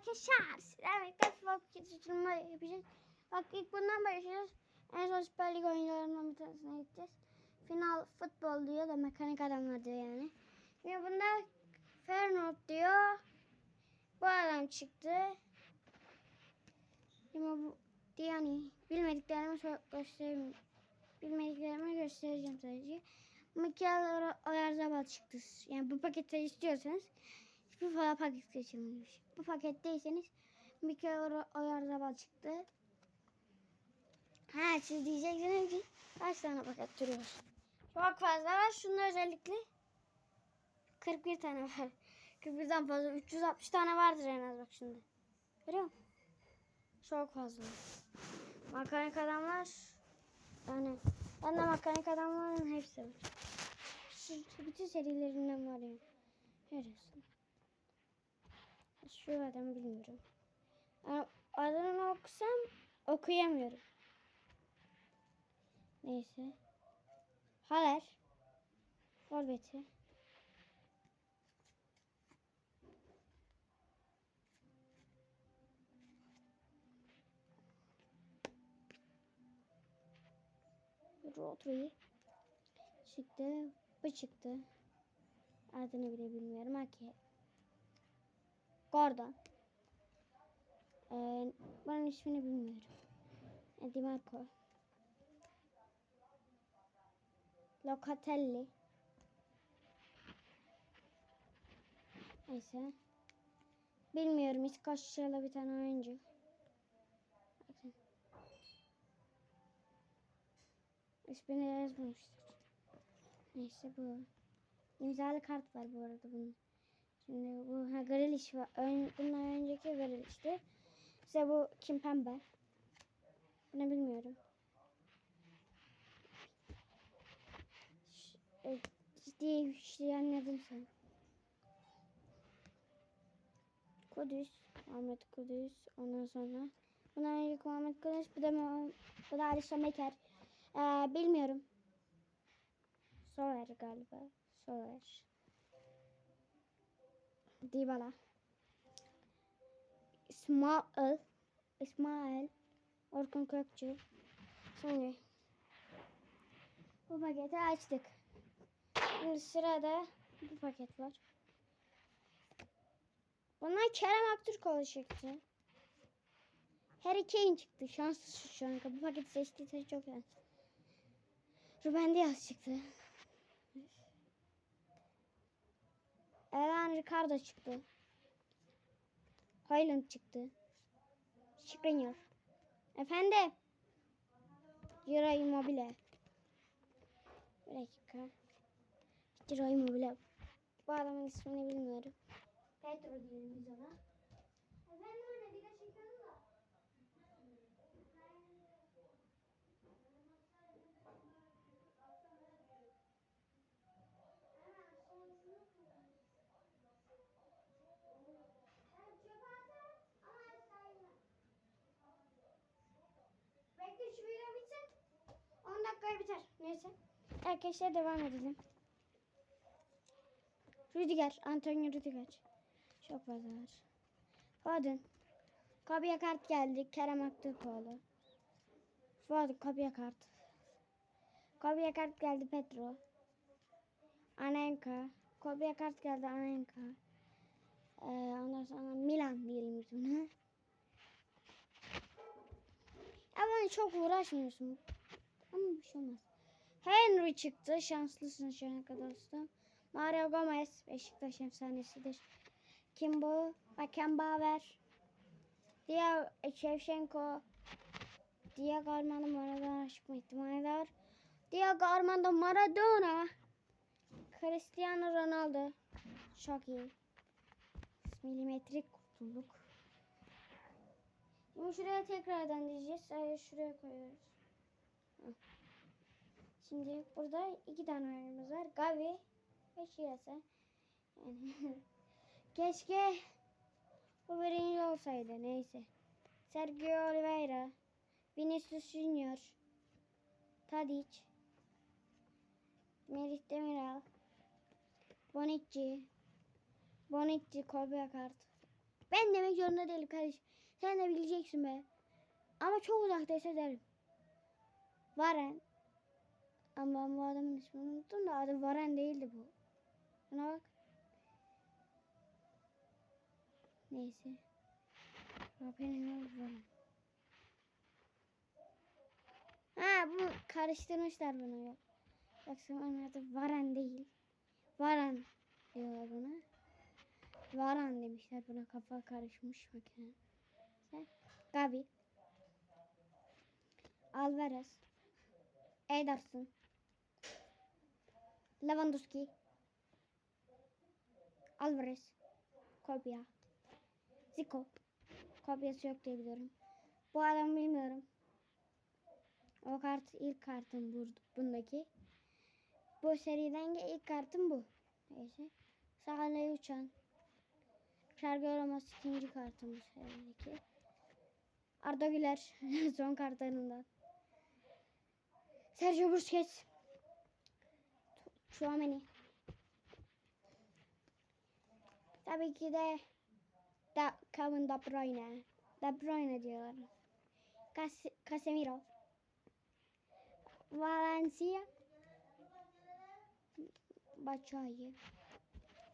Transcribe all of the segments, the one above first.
arkadaşlar. Sizlerle futbol geçiştirme yapacağız. Bak ilk bundan başlayacağız. En son Süper Lig oyunlarından bir tanesine gideceğiz. Final futbol diyor da mekanik adamlar diyor yani. Şimdi bunda Feyenoord diyor. Bu adam çıktı. Şimdi bu yani bilmediklerimi göstereyim. Bilmediklerimi göstereceğim sadece. Mikel Oyarzabal çıktı. Yani bu paketi istiyorsanız bir falan paket seçilmiş. Bu paketteyseniz Oyarzabal çıktı. Ha siz diyeceksiniz ki kaç tane paket duruyor? Çok fazla var. Şunda özellikle 41 tane var. 41'den fazla. 360 tane vardır en az bak şimdi. Görüyor musun? Çok fazla. Mekanik adamlar yani ben de mekanik adamların hepsi var. Bütün serilerinden var yani. Görüyorsun. Şu adamı bilmiyorum. Adını okusam okuyamıyorum. Neyse. Haler. Forveti. Rodri çıktı. Bu çıktı. Adını bile bilmiyorum. Haki. Gordon. Ee, bunun ismini bilmiyorum. E, Di Marco. Locatelli. Neyse. Bilmiyorum. İskoçyalı bir tane oyuncu. Bakın. İsmini yazmamıştır. Neyse bu. İmzalı kart var bu arada bunun. Şimdi bu ha, Grealish var. Ön, bundan önceki Grealish'ti. İşte bu Kimpembe. Bunu bilmiyorum. E, Ciddi şey anladım sen. Kudüs. Ahmet Kudüs. Ondan sonra. Bundan önceki Muhammed Kudüs. Bu da, bu da Alisson Becker. Ee, bilmiyorum. Soler galiba. Soler. Dybala. İsmail. İsmail. Orkun Kökçü. Şimdi bu paketi açtık. Şimdi sırada bu paket var. Bunlar Kerem Aktürkoğlu çıktı. Harry Kane çıktı. Şanslısın şu an. Bu paketi seçtiyse çok şanslı. Ruben Diaz çıktı. Elan Ricardo çıktı. Highland çıktı. Skriniar. Efendim. Giro Immobile. Bir dakika. Giro Immobile. Bu adamın ismini bilmiyorum. Pedro diyelim biz ona. Efendim anne bir de çekelim de. Bekle şu video bitsin. 10 dakikaya biter. Neyse. Arkadaşlar devam edelim. Rüdiger. Antonio Rüdiger. Çok fazla var. Foden. Kapıya kart geldi. Kerem Aktürkoğlu. Foden kapıya kart. Kapıya kart geldi Petro. Anenka. Kapıya kart geldi Anenka. Ee, ondan sonra Milan diyelim biz buna. Ama çok uğraşmıyorsun. Ama bir şey olmaz. Henry çıktı. Şanslısın şu ana kadar dostum. Mario Gomez. Beşiktaş efsanesidir. Kim bu? Beckenbauer. Diğer Shevchenko. Diego Armando Maradona çıkma ihtimali var. Diego Armando Maradona. Cristiano Ronaldo. Çok iyi. Milimetrik kutluluk. Şimdi şuraya tekrardan diyeceğiz. Sadece şuraya koyuyoruz. Şimdi burada iki tane oyunumuz var. Gavi ve Şirase. Yani keşke bu birinci olsaydı. Neyse. Sergio Oliveira. Vinicius Junior. Tadic. Merih Demiral. Bonucci. Bonucci Kobe kart. Ben demek zorunda değilim kardeşim. Sen de bileceksin be. Ama çok uzaktaysa derim. Varen. Ama ben bu adamın ismini unuttum da adı Varen değildi bu. Buna bak. Neyse. Rapenel Varen. Ha bu karıştırmışlar bunu yok. Yoksa onun adı Varen değil. Varan diyorlar buna. Varan demişler buna kafa karışmış makine. Gabi. Alvarez. Ederson. Lewandowski. Alvarez. Kopya. Zico. Kopyası yok diye biliyorum. Bu adamı bilmiyorum. O kart ilk kartım bu, bundaki. Bu seriden de ilk kartım bu. Neyse. Sahale uçan. Şarkı olamaz ikinci kartım bu serideki. Arda Güler son kartlarından. Sergio Busquets. Chouameni. Tabii ki de da Kevin De Bruyne. De Bruyne diyorlar. Cas Casemiro. Valencia. Baçayı.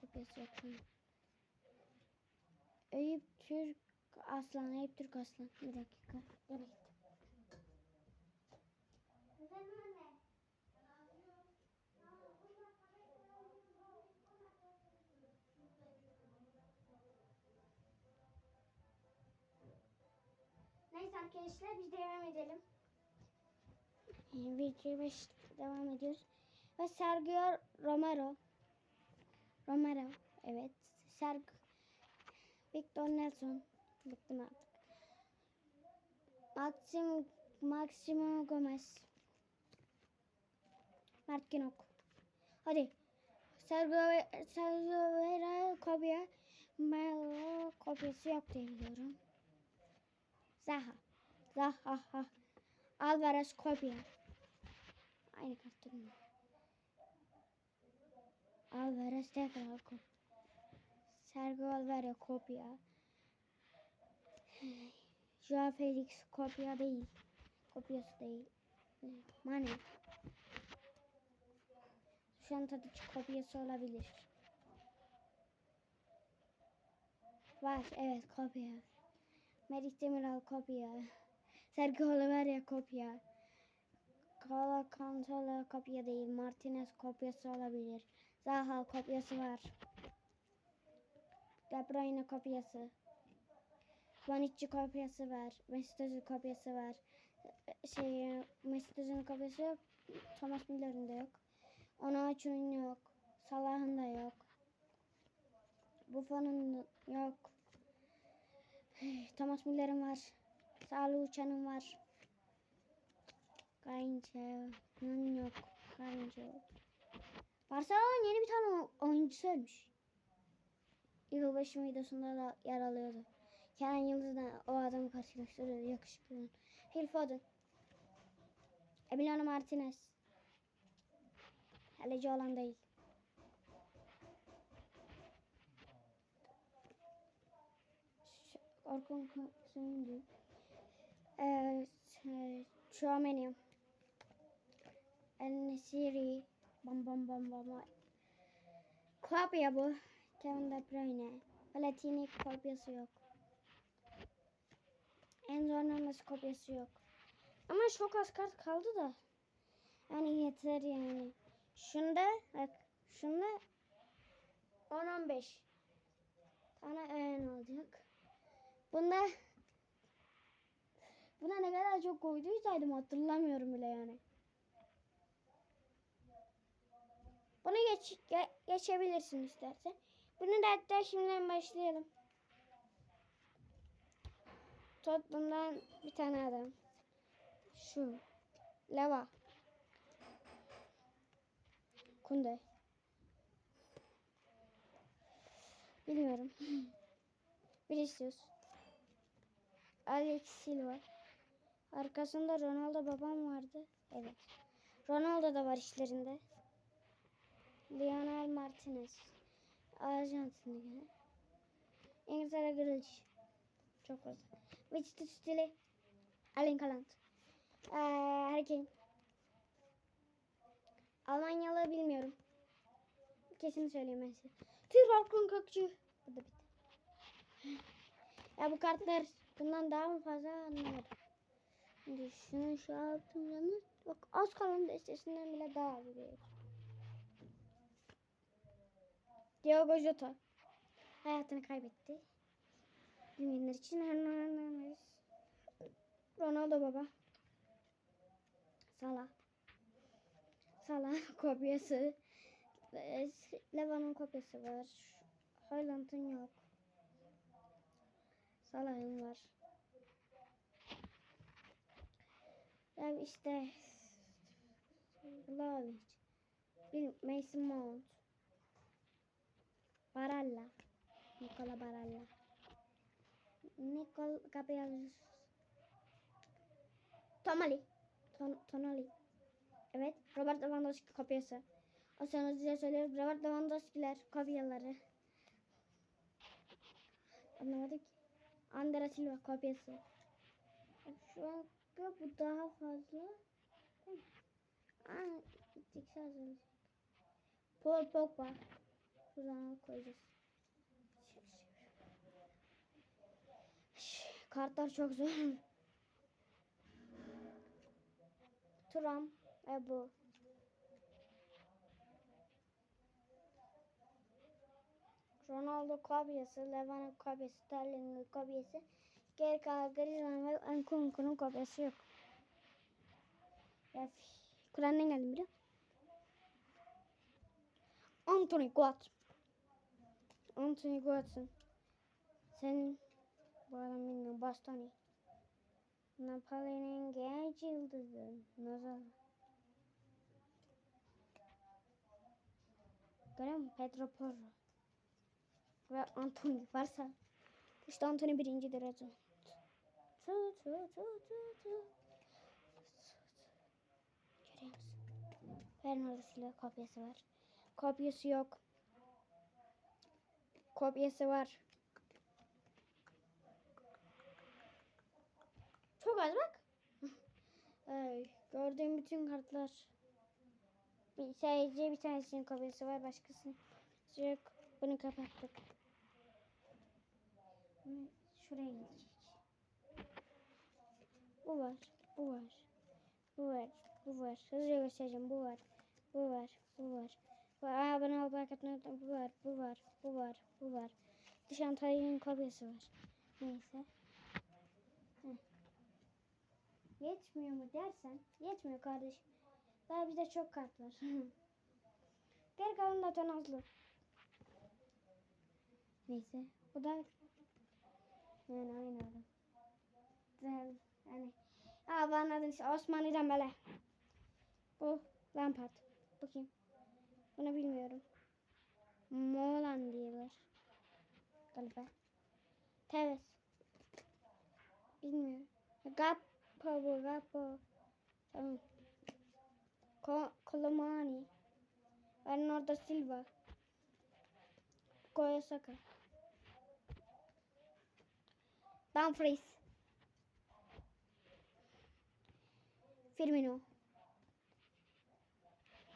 Kopyası şunun. Eyüp Türk Aslan. Eyüp Türk Aslan. Bir dakika. Yere gittim. Arkadaşlar biz devam edelim. Video 5 devam ediyoruz. Ve Sergio Romero. Romero. Evet. Sergio. Victor Nelson. Bıktım artık. Maxim, Maximo Gomez. Mert Günok. Hadi. Sergio, Sergio Vera kopya. Melo kopyası yok diye biliyorum. Zaha. Zaha. Ha. Alvarez kopya. Aynı kart değil mi? Alvarez tekrar. Sergio Alvarez kopya. Joao Felix kopya değil. Kopyası değil. Mane. Şu an Tadiç kopyası olabilir. Var evet kopya. Merih Demiral kopya. Sergio Oliveira kopya. Kala Cantala kopya değil. Martinez kopyası olabilir. Zaha kopyası var. De Bruyne kopyası. Vanicci kopyası var. Mesut Özil kopyası var. Şey, Mesut Özil'in kopyası yok. Thomas Müller'in de yok. Onaçu'nun yok. Salah'ın da yok. Buffon'un yok. Thomas Müller'in var. Salih Uçan'ın var. Kayınça'nın yok. Kayınca yok. Barcelona'nın yeni bir tane oyuncusu ölmüş. Yılbaşı videosunda da yer alıyordu. Kenan Yıldız'la o adamı karşılaştırıyordu yakışıklı. Phil Foden. Emiliano Martinez. Kaleci olan değil. Orkun Söndü. Chouameni. El Nesiri. Bam bam bam bam. Kopya bu. Kevin De Bruyne. Platini kopyası yok. En zorlaması kopyası yok. Ama çok az kart kaldı da. Yani yeter yani. Şunda bak. Şunda 10-15 tane öğen olacak. Bunda buna ne kadar çok koyduysaydım hatırlamıyorum bile yani. Bunu geç, ge- geçebilirsin istersen. Bunu da hatta şimdiden başlayalım. Tottenham'dan bir tane adam. Şu. Leva. Kunde. Bilmiyorum. Vinicius. Alex Silva. Arkasında Ronaldo babam vardı. Evet. Ronaldo da var işlerinde. Lionel Martinez. Arjantinli gene. İngiltere Grillish. Çok fazla. Wichita stili. Erling Haaland. Ee, Harry. Almanyalı bilmiyorum. Kesin söyleyeyim ben size. Tirarkun Kökçü. Bu da bitti. Ya bu kartlar bundan daha mı fazla anlamadım. Şimdi şunu şu altın yanı. Bak az kalan destesinden bile daha büyük. Diogo Jota. Hayatını kaybetti. Bilmeyenler için Hernandez. Ronaldo baba. Salah. Salah kopyası. Leva'nın kopyası var. Haaland'ın yok. Salah'ın var. Ya işte Vlahovic. Bil Mason Mount. Baralla. Nikola Baralla. Nicol Gabriel Tomali. Ton Tonali. Evet. Robert Lewandowski kopyası. O sonra size söylüyorum. Robert Lewandowski'ler kopyaları. Anlamadık. Andrea Silva kopyası. Şu an bu daha fazla. Aa, gittikçe azalacak. Paul Pogba. Buradan koyacağız. Kartlar çok zor. Turam ve bu. Ronaldo kopyası, Levano kopyası, Sterling'in kopyası. Geri kalan Griezmann ve Nkunku'nun kopyası yok. Kur'an'dan geldim musun? Anthony Guat. Anthony Guat'ın. Senin bu adam bilmiyorum. Bastoni. Napoli'nin genç yıldızı. Nazar. Görüyor musun? Pedro Porro. Ve Anthony varsa. İşte Anthony birinci derece. Tu, tu, tu, tu, tu. Görüyor musun? Silva kopyası var. Kopyası yok. Kopyası var. Çok az bak. Ay, gördüğüm bütün kartlar. Bir sadece bir tanesinin kopyası var. Başkasının yok. Bunu kapattık. Bunu Şuraya gidecek. Bu var. Bu var. Bu var. Bu var. Hızlıca göstereceğim. Bu var. Bu var. Bu var. Bu Aa, bana al bakatını bu var. Bu var. Bu var. Bu var. Dış Antalya'nın kopyası var. Neyse. Heh. Yetmiyor mu dersen yetmiyor kardeşim. Daha bizde çok kart var. Geri kalan da nazlı. Neyse. Bu da Güzel. Yani Aa ben adını işte Osman İrembele. Bu Lampard. Bakayım. Bunu bilmiyorum. Moğlan diyorlar. Galiba. Tevez. Bilmiyorum. Gappo bu Gappo. Tamam. Ko Kolomani. Bernardo Silva. Koyasaka. Dumfries. Firmino.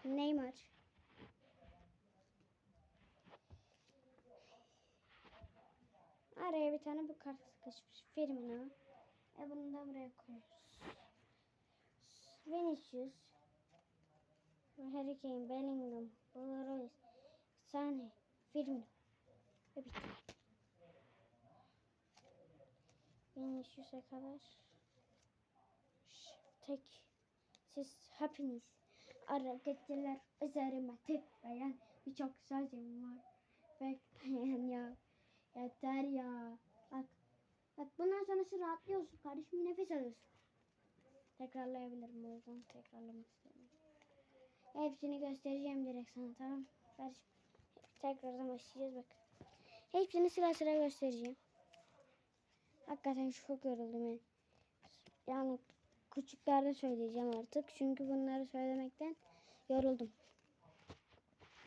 Neymar. Araya bir tane bu kart sıkışmış. Firmino. E bunu da buraya koyuyoruz. Vinicius. Harry Kane, Bellingham, Royce, Sane, Firmino. Ve bitti. Vinicius'a kadar. Ş- Tek. Siz hepiniz hareketler üzerime tıklayan birçok sözüm var. Bekleyen ya. Yeter ya. Bak. Bak bundan sonrası rahatlıyorsun kardeşim nefes alıyorsun. Tekrarlayabilirim o yüzden tekrarlamak istemiyorum. Hepsini göstereceğim direkt sana tamam. Ver. Tekrardan başlayacağız bak. Hepsini sıra sıra göstereceğim. Hakikaten çok yoruldum yani. Küçüklerde söyleyeceğim artık. Çünkü bunları söylemekten yoruldum.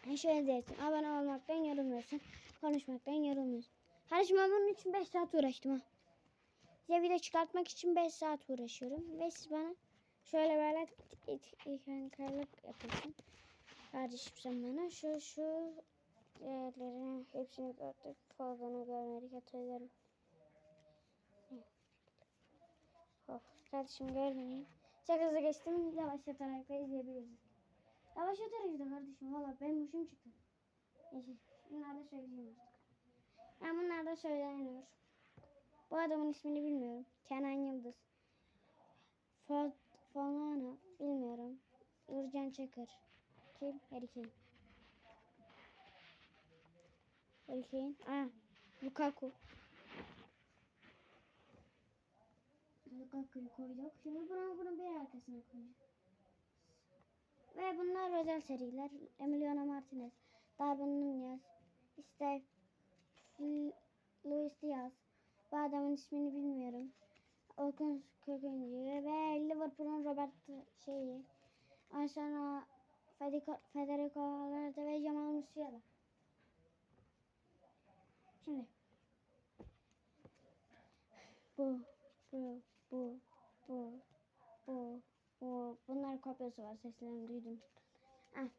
Yani şöyle dersin. Abone olmaktan yorulmuyorsun. Konuşmaktan yorulmuyorsun. Kardeşim bunun için 5 saat uğraştım ha. Size video çıkartmak için 5 saat uğraşıyorum. Ve siz bana şöyle böyle ihankarlık yapıyorsun. Kardeşim sen bana şu şu değerlerin hepsini gördük. Fazlını görmedik hatırlarım. Kardeşim mü? Çok hızlı geçtim. Yavaş yatarak da izleyebiliriz. Yavaş yatarak izle kardeşim. Valla benim hoşum çıktı. Neyse. Bunlar da söyleyeyim artık. Ben bunlar da söyleniyor. Bu adamın ismini bilmiyorum. Kenan Yıldız. Fa- Falana bilmiyorum. Urcan Çakır. Kim? Harry Kane. Harry Kane. Lukaku. Lukaku'yu koyduk. Şimdi bunu bunun bir arkasına koyacağız. Ve bunlar özel seriler. Emiliano Martinez, Darwin Nunez, işte Luis Diaz. Bu adamın ismini bilmiyorum. Orkun Köküncü ve Liverpool'un Robert şeyi. Ondan Federico, Federico Valverde ve Jamal Musiala. Şimdi bu, bu, bu, bu, bu, bu. Bunlar kopyası var. Seslerini duydum. Ah.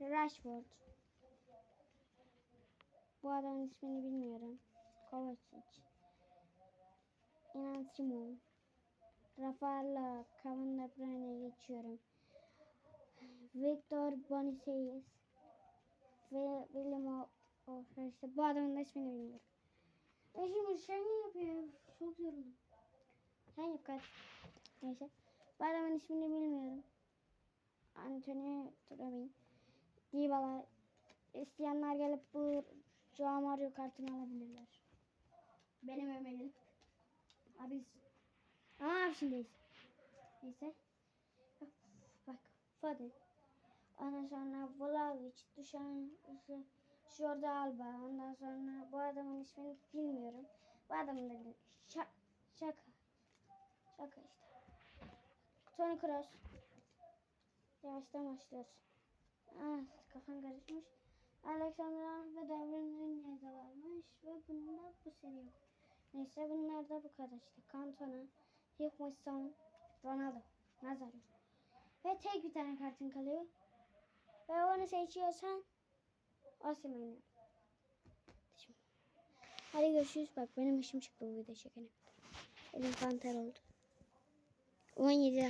Rashford. Bu adamın ismini bilmiyorum. Kovacic. Inan Simon. Rafael Kevin De Bruyne'ye geçiyorum. Victor Boniface. Ve William o, o işte bu adamın da ismini bilmiyorum. E şimdi şey ne yapıyor? Çok yoruldum. Yap kaç. Neyse. Bu adamın ismini bilmiyorum. Anthony Trubin. Dybala. İsteyenler gelip bu Joao Mario kartını alabilirler. Benim ömerim. Abi ama abi şimdiyiz. Neyse. Bak Foden. Ondan sonra Vlahovic, Dušan, Jordi Alba. Ondan sonra bu adamın ismini bilmiyorum. Bu adamın da bil- şaka. Şaka işte. Toni Kroos. Yavaştan başlıyoruz. Ah, kafam karışmış. Alexander ve Darwin Nunez de varmış ve bunda bu seri yok. Neyse bunlar da bu kadar işte. Cantona, Hikmason, Ronaldo, Nazario. Ve tek bir tane kartın kalıyor. Ve onu seçiyorsan Osimhen'i. Hadi görüşürüz. Bak benim işim çıktı bu video çekelim. Elim kanter oldu. 问一下